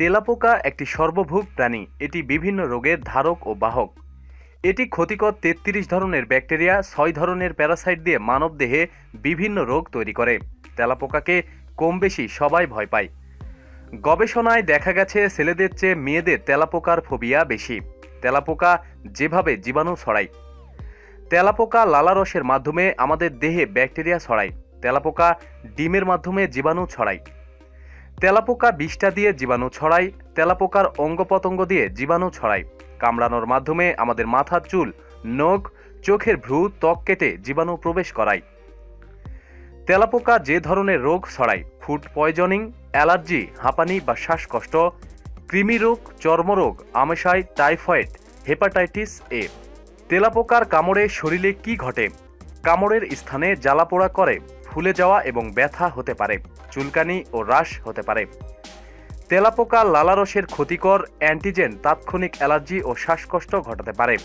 তেলাপোকা একটি সর্বভুক প্রাণী। এটি বিভিন্ন রোগের ধারক ও বাহক। এটি ক্ষতিকর তেত্রিশ ধরনের ব্যাকটেরিয়া, ছয় ধরনের প্যারাসাইট দিয়ে মানবদেহে বিভিন্ন রোগ তৈরি করে। তেলাপোকাকে কম বেশি সবাই ভয় পায়। গবেষণায় দেখা গেছে, ছেলেদের চেয়ে মেয়েদের তেলাপোকার ফোবিয়া বেশি। তেলাপোকা যেভাবে জীবাণু ছড়ায়। তেলাপোকা লালারসের মাধ্যমে আমাদের দেহে ব্যাকটেরিয়া ছড়ায়। তেলাপোকা ডিমের মাধ্যমে জীবাণু ছড়ায়। তেলাপোকা বিষটা দিয়ে জীবাণু ছড়ায় তেলাপোকার অঙ্গ প্রত্যঙ্গ দিয়ে জীবাণু ছড়ায় কামড়ানোর মাধ্যমে আমাদের মাথার চুল, নখ, চোখের ভ্রু, ত্বক কেটে জীবাণু প্রবেশ করায়। তেলাপোকা যে ধরনের রোগ ছড়ায়, ফুড পয়জনিং, অ্যালার্জি, হাঁপানি বা শ্বাসকষ্ট, কৃমি রোগ চর্মরোগ আমাশয়, টাইফয়েড, হেপাটাইটিস এ। তেলাপোকার কামড়ে শরীরে কি ঘটে? কামড়ের স্থানে জ্বালাপোড়া করে, ফুলে যাওয়া এবং ব্যথা হতে পারে, চুলকানি ও হ্রাস হতে পারে। তেলাপোকা লালারসের ক্ষতিকর অ্যান্টিজেন তাৎক্ষণিক অ্যালার্জি ও শ্বাসকষ্ট ঘটাতে পারে।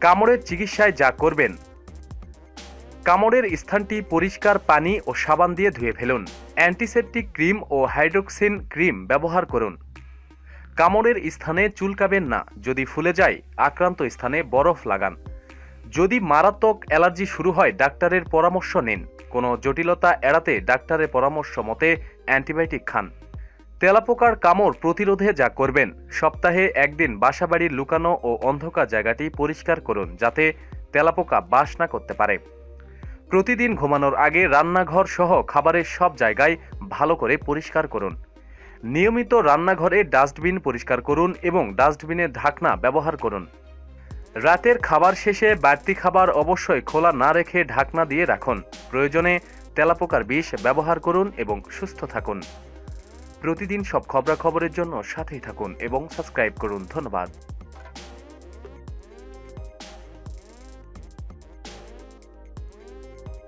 কামড়ের চিকিৎসায় যা করবেন। কামড়ের স্থানটি পরিষ্কার পানি ও সাবান দিয়ে ধুয়ে ফেলুন। অ্যান্টিসেপটিক ক্রিম ও হাইড্রোক্সিন ক্রিম ব্যবহার করুন। কামড়ের স্থানে চুলকাবেন না, যদি ফুলে যায়, আক্রান্ত স্থানে বরফ লাগান। যদি মারাত্মক অ্যালার্জি শুরু হয়, ডাক্তারের পরামর্শ নিন। কোনো জটিলতা এড়াতে ডাক্তারের পরামর্শ মতে অ্যান্টিবায়োটিক খান। তেলাপোকার কামড় প্রতিরোধে যা করবেন, সপ্তাহে একদিন বাসাবাড়ির লুকানো ও অন্ধকার জায়গাটি পরিষ্কার করুন যাতে তেলাপোকা বাস না করতে পারে। প্রতিদিন ঘুমানোর আগে রান্নাঘর সহ খাবারের সব জায়গায় ভালো করে পরিষ্কার করুন। নিয়মিত রান্নাঘরে ডাস্টবিন পরিষ্কার করুন এবং ডাস্টবিনের ঢাকনা ব্যবহার করুন। রাতের খাবার শেষে বাড়তি খাবার অবশ্যই খোলা না রেখে ঢাকনা দিয়ে রাখুন। প্রয়োজনে তেলাপোকার বিষ ব্যবহার করুন এবং সুস্থ থাকুন। প্রতিদিন সব খবরাখবরের জন্য সাথেই থাকুন এবং সাবস্ক্রাইব করুন। ধন্যবাদ।